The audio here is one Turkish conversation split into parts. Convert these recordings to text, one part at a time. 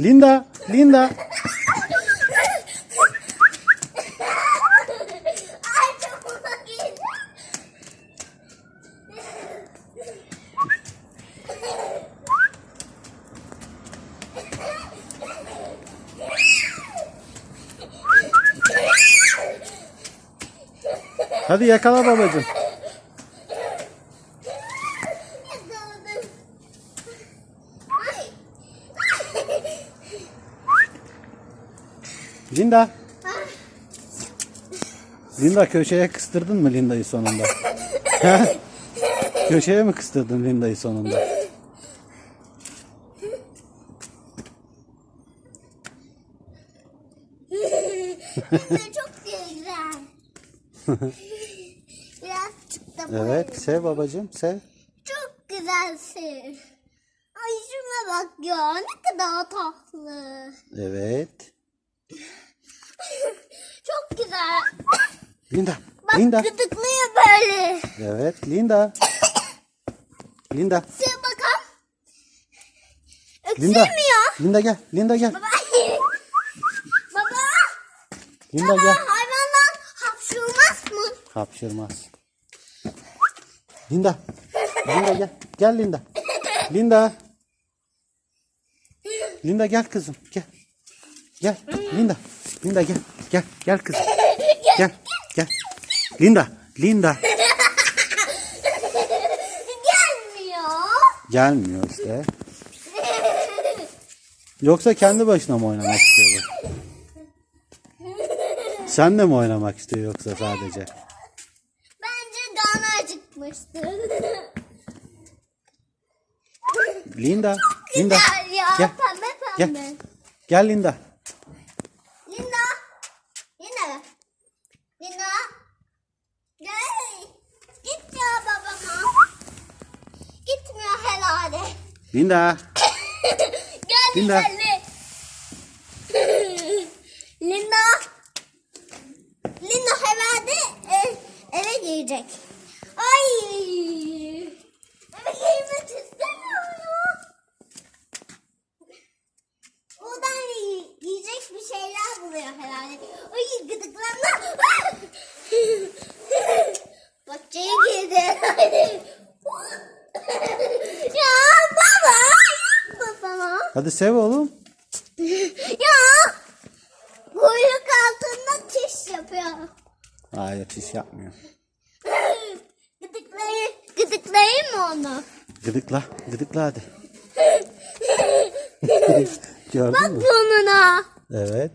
Linda, Linda. Hadi yakala babacığım. Yakaladım. Ay. Linda. Linda köşeye kıstırdın mı Linda'yı sonunda? Köşeye mi kıstırdın Linda'yı sonunda? Çok güzel. Biraz çıktı. Evet, sev babacığım, sev. Çok güzelsin. Ay şuna bak ya ne kadar tatlı. Evet. Çok güzel. Linda, Bak Linda. gıdıklıyor böyle. Evet, Linda. Linda, Sil bakalım. Linda. Öksürmüyor. Linda gel, Linda gel. Baba. Baba. Linda gel. Hayvanlar hapşurmaz mı? Hapşırmaz. Linda. Linda gel. Gel Linda. Linda. Linda gel kızım. Gel. Gel. Linda. Linda gel. Gel. Gel kızım. Gel. Gel. Linda. Linda. Gelmiyor. Gelmiyor işte. Yoksa kendi başına mı oynamak istiyor bu? Sen de mi oynamak istiyor yoksa sadece? Bence dana acıkmıştır. Linda. Linda. Güzel ya. Gel. Pembe Gel. pembe. Gel Linda. Linda. Linda. Linda. Gel. Git ya babama. Gitmiyor herhalde. Linda. Gel Linda. güzelli. Linda. Linda herhalde e, eve girecek. Ay. Eve girmek istemiyor ya. Oradan y- yiyecek bir şeyler buluyor herhalde. Ay gıdıklanma. Bahçeye girdi herhalde. ya baba yapma sana. Hadi sev oğlum. Ya kuyruk altında çiş yapıyor. Hayır çiş yapmıyor. Gıdıklayayım, gıdıklayayım mı onu? Gıdıkla, gıdıkla hadi. Gördün Bak mü? burnuna. Evet.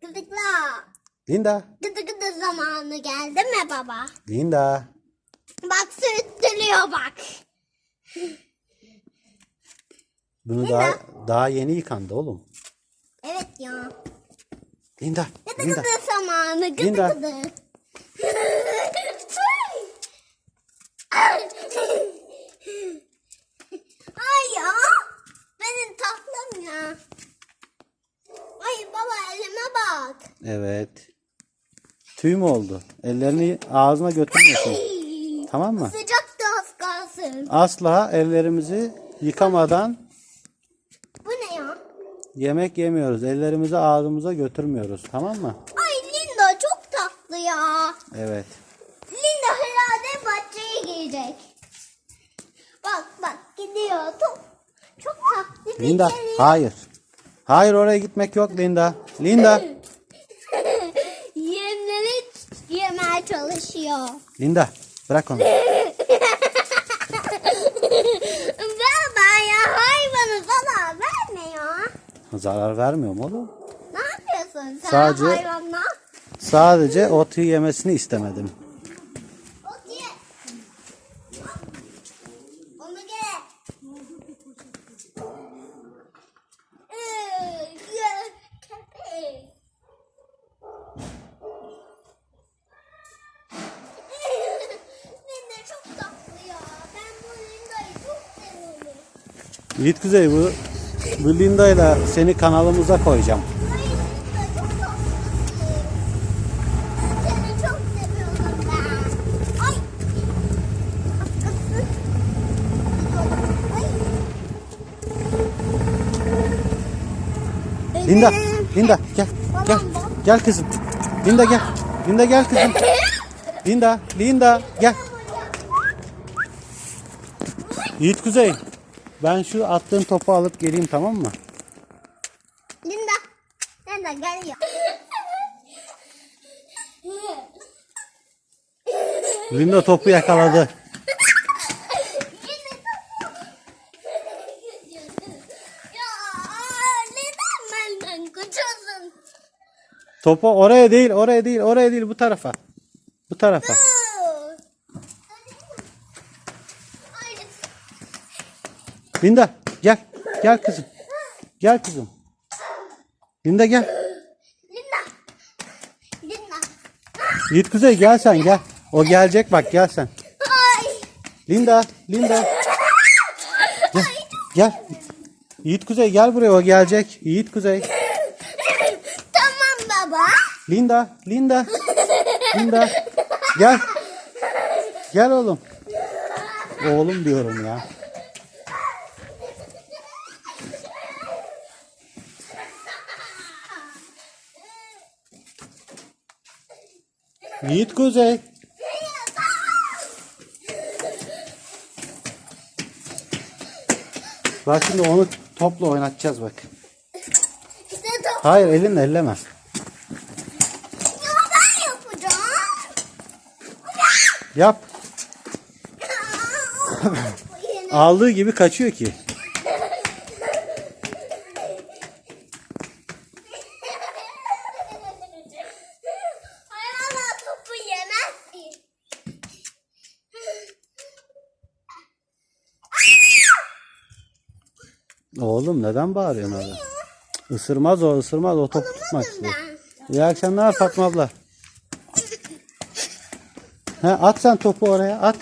Gıdıkla. Linda, Gıdı gıdı zamanı geldi mi baba? Linda. Bak sürttürüyor bak. Bunu daha daha yeni yıkandı oğlum. Evet ya. Linda, Gıdı Linda. gıdı zamanı gıdı Linda. gıdı. Ay ya. Benim tatlım ya. Ay baba elime bak. Evet. Tüy mü oldu? Ellerini ağzına götürmesin. Tamam mı? Sıcak da az kalsın. Asla ellerimizi yıkamadan? Yemek yemiyoruz. Ellerimizi ağzımıza götürmüyoruz. Tamam mı? Ay Linda çok tatlı ya. Evet. Linda herhalde bahçeye girecek. Bak bak gidiyor. Çok, çok tatlı bir Linda, kedi. hayır. Hayır oraya gitmek yok Linda. Linda, Yemleri yemeye çalışıyor. Linda. Bırak onu. Baba ya hayvanı zarar verme ya. Zarar vermiyorum oğlum. Ne yapıyorsun sen Sadece- hayvanla? Sadece otu yemesini istemedim. O diye. Onu gel. Ee, ya, köpek. Linda çok tatlı ya. Ben bu Linda'yı çok seviyorum. Yiğit Kuzey bu, Blindo ile seni kanalımıza koyacağım. Linda, Linda gel, gel, gel kızım. Linda gel, Linda gel kızım. Linda, Linda gel. Yiğit Kuzey, ben şu attığın topu alıp geleyim tamam mı? Linda. Linda geliyor. Linda topu yakaladı. Topu oraya değil, oraya değil, oraya değil bu tarafa. Bu tarafa. Linda gel. Gel kızım. Gel kızım. Linda gel. Linda. Linda. Yiğit Kuzey gel sen gel. O gelecek bak gel sen. Ay. Linda, Linda. Gel, gel. Yiğit Kuzey gel buraya o gelecek. Yiğit Kuzey. Tamam baba. Linda, Linda. Linda. Gel. Gel oğlum. Oğlum diyorum ya. Yiğit Kuzey. Bak şimdi onu topla oynatacağız bak. İşte top. Hayır elinle elleme. Ya ben yapacağım. Yap. Aldığı gibi kaçıyor ki. Oğlum neden bağırıyorsun öyle? Isırmaz o ısırmaz o topu tutmak istiyor. İyi akşamlar Fatma abla. He, at sen topu oraya at.